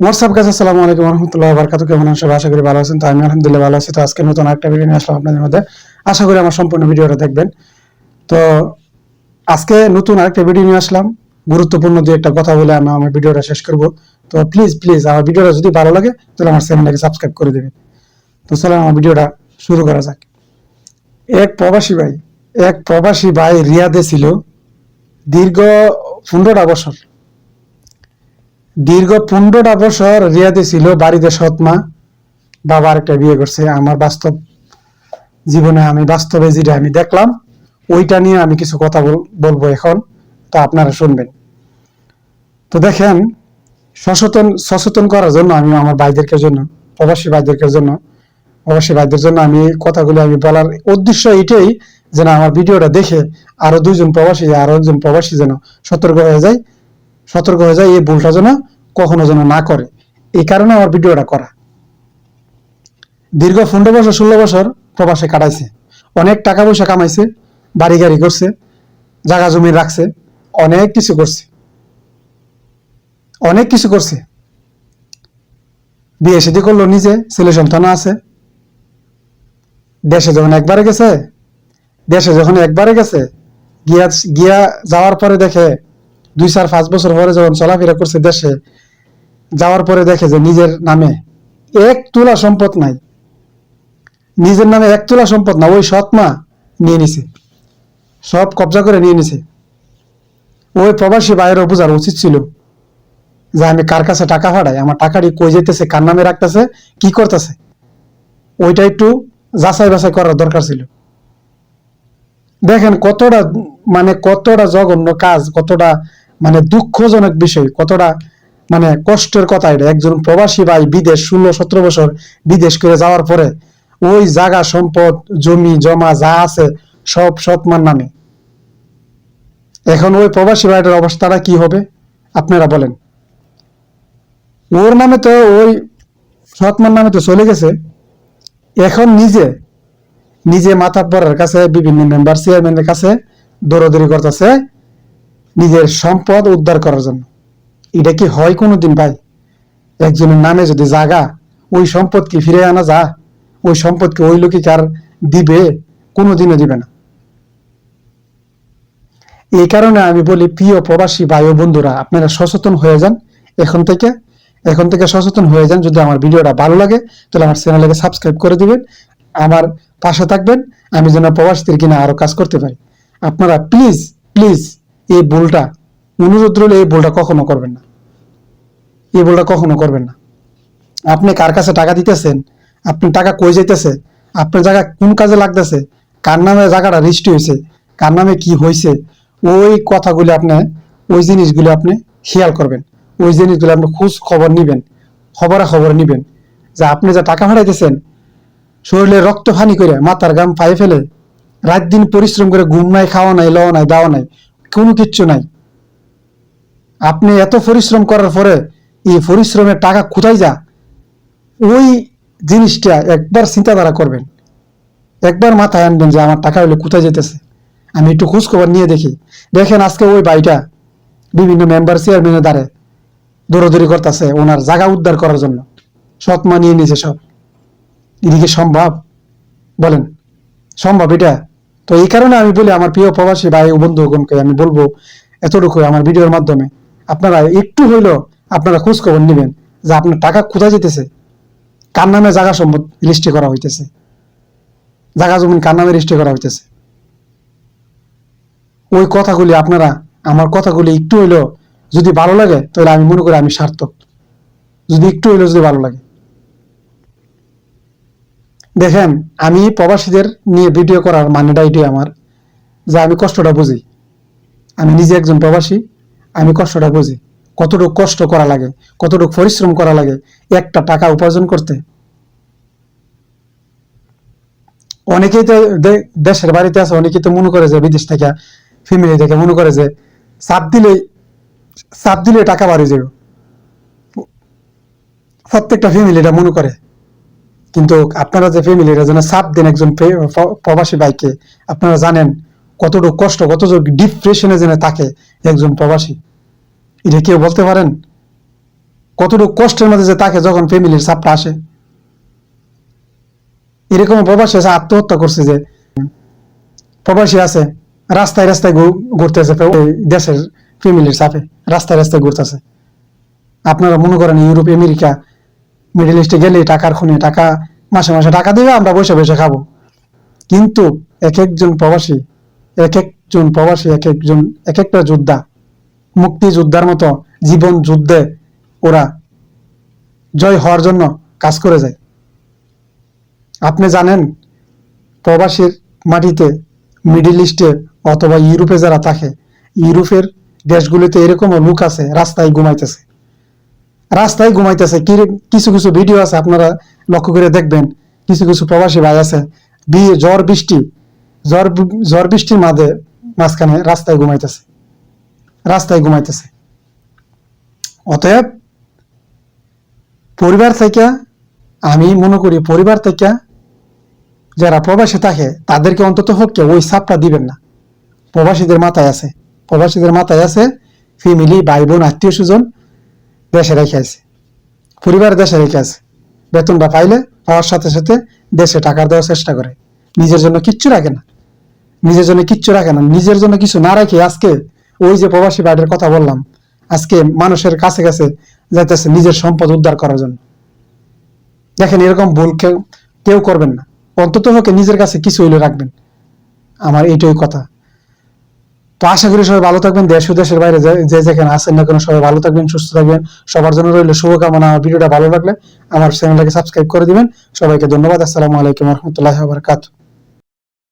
WhatsApp কাছে আসসালামু আলাইকুম রহমতুল্লাহ বারকাতু কেমন সবাই আশা করি ভালো আছেন। তো আমি আলহামদুলিল্লাহ ভালো আছি। তো আজকে নতুন একটা ভিডিও নিয়ে আসলাম আপনাদের মধ্যে। আশা করি আমার সম্পূর্ণ ভিডিওটা দেখবেন। তো আজকে নতুন আরেকটা ভিডিও নিয়ে আসলাম। গুরুত্বপূর্ণ দুই একটা কথা বলে আমি আমার ভিডিওটা শেষ করব। তো প্লিজ প্লিজ আমার ভিডিওটা যদি ভালো লাগে, তাহলে আমার চ্যানেলটাকে সাবস্ক্রাইব করে দেবেন। তো চলো আমার ভিডিওটা শুরু করা যাক। এক প্রবাসী ভাই, এক প্রবাসী ভাই রিয়াদে ছিল। দীর্ঘ পনেরোটা বছর। দীর্ঘ পনেরোটা বছর রিয়াদে ছিল বাড়িতে সৎ মা বাবা আরেকটা বিয়ে করছে। আমার বাস্তব জীবনে আমি বাস্তবে যেটা আমি দেখলাম, ওইটা নিয়ে আমি কিছু কথা বলব এখন। তো আপনারা শুনবেন। তো দেখেন, সচেতন সচেতন করার জন্য আমি আমার ভাইদেরকে জন্য, প্রবাসী ভাইদেরকে জন্য, প্রবাসী ভাইদের জন্য আমি কথাগুলো আমি বলার উদ্দেশ্য এটাই যেন আমার ভিডিওটা দেখে আরও দুইজন প্রবাসী, আরও একজন প্রবাসী যেন সতর্ক হয়ে যায়, সতর্ক হয়ে যায় এই ভুলটা যেন কখনো যেন না করে। এই কারণে আমার ভিডিওটা করা। দীর্ঘ পনেরো বছর, ষোলো বছর প্রবাসে কাটাইছে। অনেক টাকা পয়সা কামাইছে বাড়ি গাড়ি করছে, জাগা জমি রাখছে, অনেক কিছু করছে। অনেক কিছু করছে। বিয়ে শাদী করল নিজে, ছেলে সন্তান আছে। দেশে যখন একবারে গেছে, দেশে যখন একবারে গেছে, গিয়া গিয়া যাওয়ার পরে দেখে দুই চার পাঁচ বছর পরে যখন চলাফেরা করছে দেশে, যাওয়ার পরে দেখে যে নিজের নামে এক তুলা সম্পদ নাই। নিজের নামে এক তুলা সম্পদ না, ওই সৎ মা নিয়ে নিছে। সব কবজা করে নিয়ে নিছে। ওই প্রবাসী বাইরেও বোঝার উচিত ছিল যে আমি কার কাছে টাকা ফাটাই আমার টাকাটি কই যেতেছে কার নামে রাখতেছে, কি করতেছে। ওইটা একটু যাচাই বাছাই করার দরকার ছিল। দেখেন কতটা মানে কতটা জঘন্য কাজ, কতটা মানে দুঃখজনক বিষয়, কতটা মানে কষ্টের কথা এটা। একজন প্রবাসী ভাই বিদেশ, ষোলো সতেরো বছর বিদেশ করে যাওয়ার পরে ওই জায়গা, সম্পদ, জমি, জমা যা আছে, সব সৎমার নামে। এখন ওই প্রবাসী ভাইটার অবস্থাটা কি হবে? আপনারা বলেন। ওর নামে তো ওই সৎমার নামে তো চলে গেছে। এখন নিজে নিজে মাথা পরের কাছে বিভিন্ন মেম্বার চেয়ারম্যানের কাছে দৌড়াদৌড়ি করতেছে। নিজের সম্পদ উদ্ধার করার জন্য। এটা কি হয় কোনোদিন ভাই? একজনের নামে যদি জাগা, ওই সম্পদ কি ফিরে আনা যা ওই সম্পদকে ওই লোকে কার দিবে, কোনোদিনও দিবে না। এই কারণে আমি বলি, প্রিয় প্রবাসী ভাই ও বন্ধুরা, আপনারা সচেতন হয়ে যান এখন থেকে। এখন থেকে সচেতন হয়ে যান। যদি আমার ভিডিওটা ভালো লাগে, তাহলে আমার চ্যানেলকে সাবস্ক্রাইব করে দিবেন। আমার পাশে থাকবেন। আমি যেন প্রবাসীদের কিনা আরও কাজ করতে পারি। আপনারা প্লিজ প্লিজ এই ভুলটা অনুরোধ রইলে এই ভুলটা কখনো করবেন না। এই ভুলটা কখনো করবেন না। আপনি কার কাছে টাকা দিতেছেন? আপনি টাকা কই যাইতেছে? আপনার জায়গা কোন কাজে লাগতেছে? কার নামে জায়গাটা রেজিস্ট্রি হয়েছে? কার নামে কি হয়েছে? ওই কথাগুলো আপনি, ওই জিনিসগুলো আপনি খেয়াল করবেন। ওই জিনিসগুলো আপনি খোঁজ খবর নিবেন। খবরা খবর নিবেন। যে আপনি যা টাকা ভাড়াইতেছেন শরীরে রক্ত ফানি করে মাথার গাম পায়ে ফেলে, রাত দিন পরিশ্রম করে ঘুম নাই, খাওয়া নাই, লওয়া নাই, দাওয়া নাই কোনো কিচ্ছু নাই। আপনি এত পরিশ্রম করার পরে এই পরিশ্রমের টাকা কোথায় যা? ওই জিনিসটা একবার চিন্তাধারা করবেন। একবার মাথায় আনবেন যে আমার টাকা হলে কোথায় যেতেছে। আমি একটু খোঁজ খবর নিয়ে দেখি। দেখেন আজকে ওই বাড়িটা বিভিন্ন মেম্বার চেয়ারম্যানের দ্বারে দৌড়াদৌড়ি করতেছে, ওনার জায়গা উদ্ধার করার জন্য। সৎ মা নিয়ে নিয়েছে সব। এদিকে সম্ভব? বলেন, সম্ভব এটা? তো এই কারণে আমি বলি আমার প্রিয় প্রবাসী ভাই বন্ধুগণকে আমি বলব এতটুকু আমার ভিডিওর মাধ্যমে। আপনারা একটু হইলেও আপনারা খোঁজ খবর নেবেন যে আপনার টাকা কোথায় যেতেছে, কার নামে জায়গা সম্পদ রেজিস্ট্রি করা হইতেছে, জায়গা জমিন কার নামে রেজিস্ট্রি করা হইতেছে। ওই কথাগুলি আপনারা, আমার কথাগুলি একটু হইলেও যদি ভালো লাগে, তাহলে আমি মনে করি আমি সার্থক। যদি একটু হইলেও যদি ভালো লাগে। দেখেন, আমি প্রবাসীদের নিয়ে ভিডিও করার মানেটা এটাই আমার, যে আমি কষ্টটা বুঝি। আমি নিজে একজন প্রবাসী, আমি কষ্টটা বুঝি। কতটুকু কষ্ট করা লাগে, কতটুকু পরিশ্রম করা লাগে, একটা টাকা উপার্জন করতে। অনেকেই তো দেশের বাড়িতে আছে, অনেকেই তো মনে করে যে বিদেশ থেকে ফ্যামিলি থেকে মনে করে যে চাপ দিলে চাপ দিলে টাকা বাড়ি যাবে। প্রত্যেকটা ফ্যামিলি এটা মনে করে। কিন্তু আপনারা যে ফ্যামিলির জন্য চাপ দেন একজন প্রবাসী ভাইকে, আপনারা জানেন কতটুকু কষ্ট, কতটুকু ডিপ্রেশনে যেন থাকে একজন প্রবাসী। এটা কেউ বলতে পারেন? কতটুকু কষ্টের মধ্যে যে তাকে যখন ফ্যামিলির চাপটা আসে। এরকম প্রবাসী আছে, আত্মহত্যা করছে যে, প্রবাসী আছে, রাস্তায় রাস্তায় ঘুরতেছে দেশের ফ্যামিলির চাপে রাস্তায় রাস্তায় ঘুরতেছে। আপনারা মনে করেন ইউরোপ, আমেরিকা মিডল ইস্টে গেলে টাকার খুনে, টাকা মাসে মাসে টাকা দিবে, আমরা বসে বসে খাব। কিন্তু এক একজন প্রবাসী, এক একজন প্রবাসী, এক একজন, এক একটা যোদ্ধা মুক্তি যোদ্ধার মতো জীবন যুদ্ধে ওরা জয় হওয়ার জন্য কাজ করে যায়। আপনি জানেন, প্রবাসীর মাটিতে মিডিল ইস্টে অথবা ইউরোপে যারা থাকে, ইউরোপের দেশগুলিতে এরকমও লোক আছে, রাস্তায় ঘুমাইতেছে। রাস্তায় ঘুমাইতেছে। কি কিছু কিছু ভিডিও আছে, আপনারা লক্ষ্য করে দেখবেন। কিছু কিছু প্রবাসী ভাই আছে বিয়ে বৃষ্টি। বি- ঝড় বৃষ্টির মাঝে মাঝখানে রাস্তায় ঘুমাইতেছে। রাস্তায় ঘুমাইতেছে। অতএব পরিবার থেকে, আমি মনে করি পরিবার থেকে যারা প্রবাসী থাকে, তাদেরকে অন্তত পক্ষে ওই সাপটা দিবেন না। প্রবাসীদের মাথায় আছে। প্রবাসীদের মাথায় আছে ফ্যামিলি ভাই বোন আত্মীয় স্বজন দেশে রেখে আছে। পরিবার দেশে রেখে আছে। বেতনটা পাইলে পাওয়ার সাথে সাথে দেশে টাকা দেওয়ার চেষ্টা করে। নিজের জন্য কিচ্ছু রাখে না। নিজের জন্য কিচ্ছু রাখে না। নিজের জন্য কিছু না রাখে আজকে ওই যে প্রবাসী ভাইদের কথা বললাম, আজকে মানুষের কাছে কাছে যাইতেছে নিজের সম্পদ উদ্ধার করার জন্য। দেখেন এরকম ভুল কেউ কেউ করবেন না। অন্তত হোকে নিজের কাছে কিছু হইলে রাখবেন। আমার এইটাই কথা। তো আশা করি সবাই ভালো থাকবেন, দেশ ও দেশের বাইরে যে যেখানে আছেন না কেন সবাই ভালো থাকবেন, সুস্থ থাকবেন। সবার জন্য রইল শুভকামনা, আমার ভিডিওটা ভালো লাগলে আমার চ্যানেলটাকে সাবস্ক্রাইব করে দিবেন। সবাইকে ধন্যবাদ, আসসালামু আলাইকুম রহমতুল্লাহ বারকাতুহ।